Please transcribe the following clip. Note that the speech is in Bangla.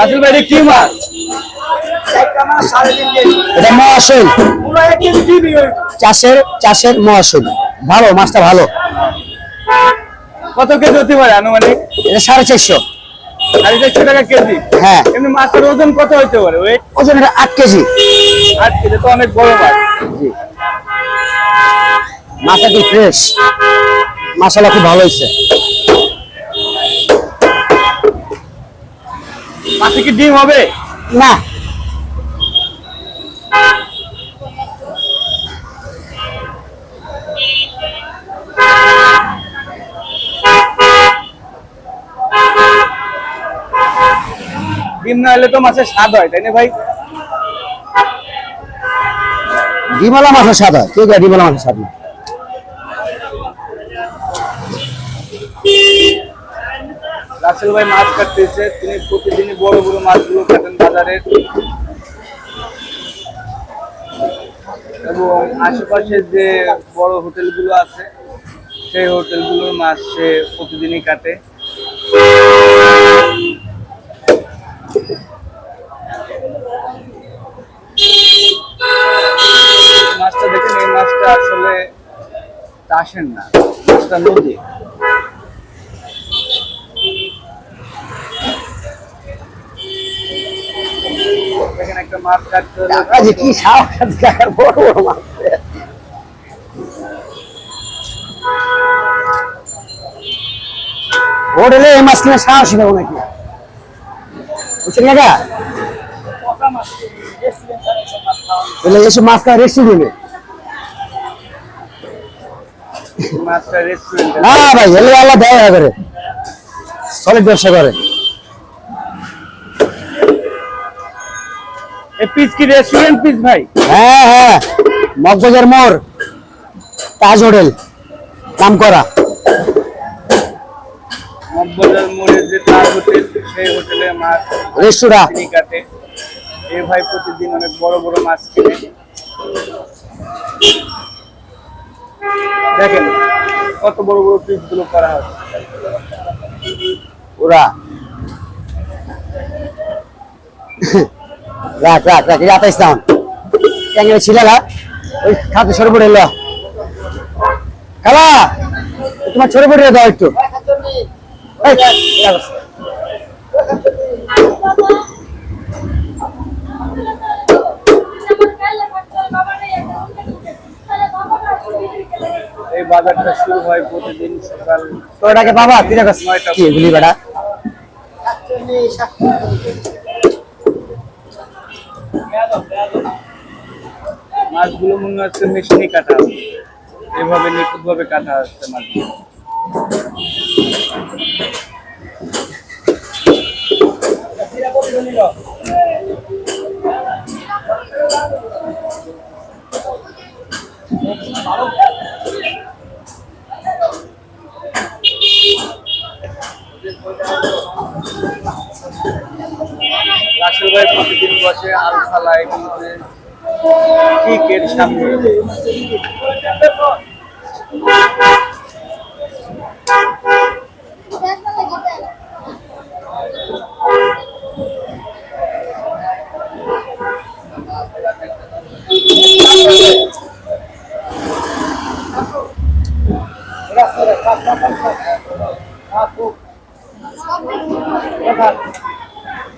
রাসেল ভাই কি মাছ এটা মহাশৈল। চাষের চাষের মহাশৈল। ভালো মাছটা ভালো। কত কেজি হতে পারে আনুমানিক? এটা সাড়ে চারশো। সাড়ে চারশো টাকা কেজি? হ্যাঁ। এমনি মাছের ওজন কত হতে পারে? ওয়েট ওজন এটা আট কেজি। আট কেজি তো অনেক বড় মাছ। মাছ একদম ফ্রেশ খুব ভালো হয়েছে। মাছে কি ডিম হবে? না। ডিম না হলে তো মাছের স্বাদ হয় তাই না ভাই? ডিমালা মাছের স্বাদ হয়। কে ডিমালা মাছের স্বাদ না। রাসেল ভাই মাছ কাটতেছে, তিনি প্রতিদিনই বড় বড় মাছগুলো কাটেন বাজারে। এবং আশেপাশে যে বড় হোটেলগুলো আছে, সেই হোটেলগুলোর মাছ সে প্রতিদিনই কাটে। মাছটা দেখেন, এই মাছটা আসলে আসেন না, মাছটা নদী একটা মাছ কাটতে হলে কি সাহস আছে বড় বড় মাছ হোটেলে এই মাছ কিনে সাহসী পাবো নাকি? বুঝছেন কাকা? তাহলে এসব মাছ খাওয়া রেস্টুরেন্টে? মাছটা রেস্টুরেন্টে। না ভাই এলে আল্লাহ দেয় করে। সলিড ব্যবসা করে। পিস কি রেস্টুরেন্ট পিস ভাই। হ্যাঁ হ্যাঁ। মগবাজার মোড় তাজ হোটেল নাম করা মগবাজার মোড়ের যে তাজ হোটেল সেই হোটেলে মাছ রেস্তোরাঁ। তিনি কাটে। এই ভাই প্রতিদিন অনেক বড় বড় মাছ কিনে। দেখেন কত বড় বড় পিসগুলো করা হয়। ওরা। রাখ রাখ রাখ ইসলাম ক্যাঙ্গে ছিল না? ওই খাতে সরে পড়ে এলো খালা তোমার সরে পড়ে দাও একটু। এই, বাজারটা শুরু হয় প্রতিদিন সকাল তো বাবা? তুই নয়টা কি গুলি বেটা মাছগুলো মনে হচ্ছে মেশিনে কাটা হবে এভাবে নিখুঁত ভাবে কাটা হচ্ছে মাছগুলো রাসেল ভাই প্রতিদিন বসে আলফালা এগুলোতে ঠিক এর সামনে